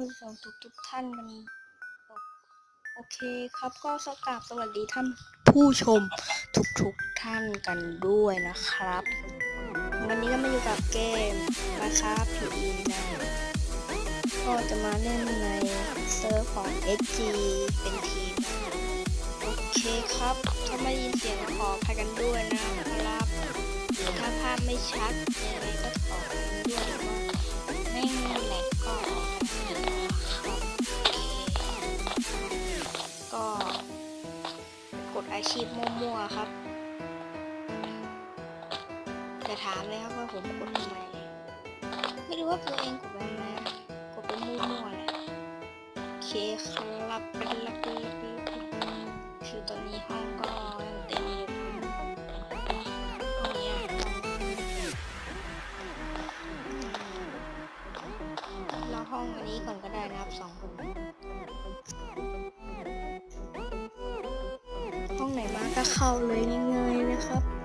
ผู้ชมทุกทุกๆท่านกันโอโอเคครับก็สกราบสวัสดีท่านผู้ชมทุกทุกๆท่านกันด้วยนะครับ วันนี้ก็มาอยู่กับเกมนะครับ PE นะก็จะมาเล่นในเซิร์ฟของ SG เป็นทีม โอเคครับ ถ้าไม่ได้ยินเสียงขออภัยกันด้วยนะครับถ้าภาพไม่ชัดยังไงก็ขออภัยกันด้วยหรื กดอาชีพมั่วๆครับจะถามเลยครับว่าผมกดทำไมไม่รู้ว่าตัวเองกดไปไหมกดไปมั่วๆเลยโอเคครับเป็นละ ห้องไหนมาก็เข้าเลยง่ายๆนะครับ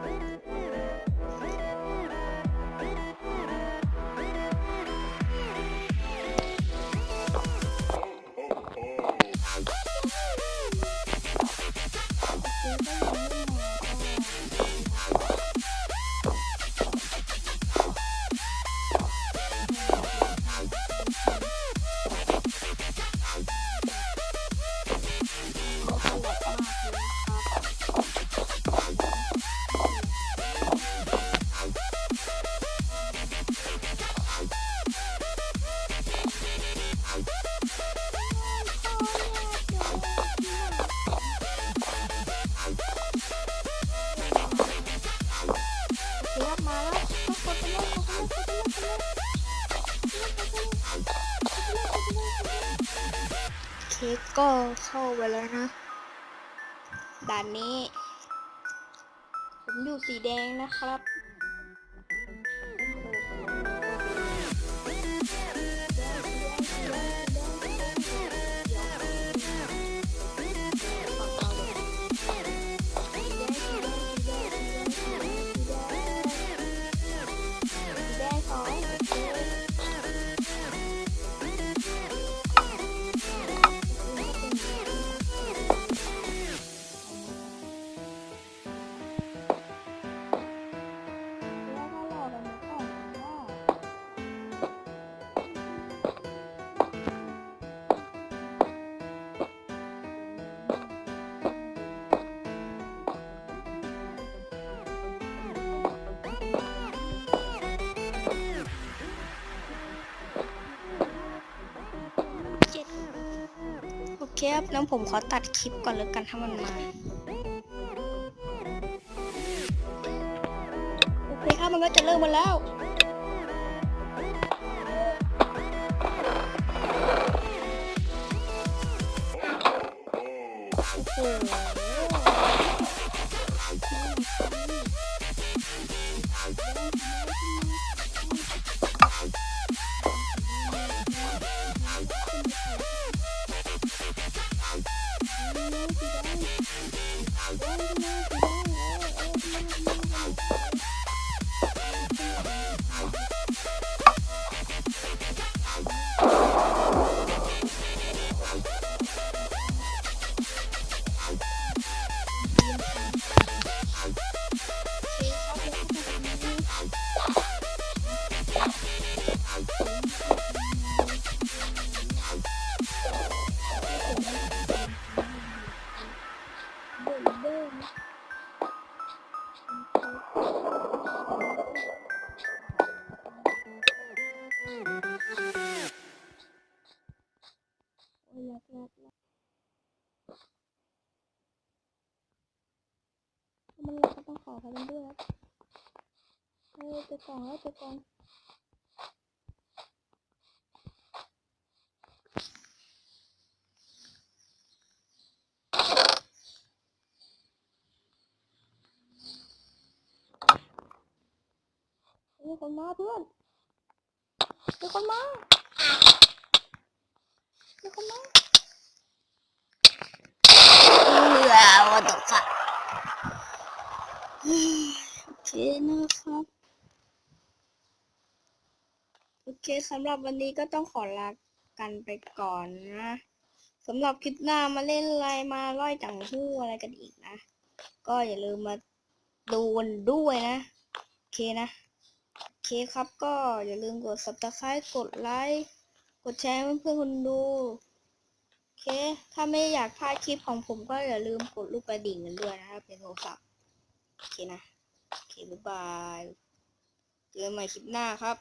เค้กก็เข้าไปแล้วนะ ด่านนี้ ผมอยู่สีแดงนะครับ เคครับน้ำผมขอตัดคลิปก่อนแล้วกันถ้ามันมาโอเคครับมันก็จะเริ่มมาแล้วโอ้โห มันเราก็ต้องขอพากันด้วยครับเฮ้ยจอกล่องแล้วจอกล่องมีคนมาเพื่อนมีคนมามีคนมาเรือวัตถุค่ะ โอเคนะครับ โอเคสำหรับวันนี้ก็ต้องขอลากันไปก่อนนะสำหรับคลิปหน้ามาเล่นอะไรมาล่อยจังหู้อะไรกันอีกนะ ก็อย่าลืมมาดูกันด้วยนะ โอเคนะ โอเคครับก็อย่าลืมกด subscribe กดไลค์กดแชร์ให้เพื่อนๆคนดูโอเค ถ้าไม่อยากพลาดคลิปของผมก็อย่าลืมกดลูกกระดิ่งกันด้วยนะครับเป็นโทรศัพท์ นะ โอเค บ๊ายบาย เจอกันใหม่คลิปหน้าครับ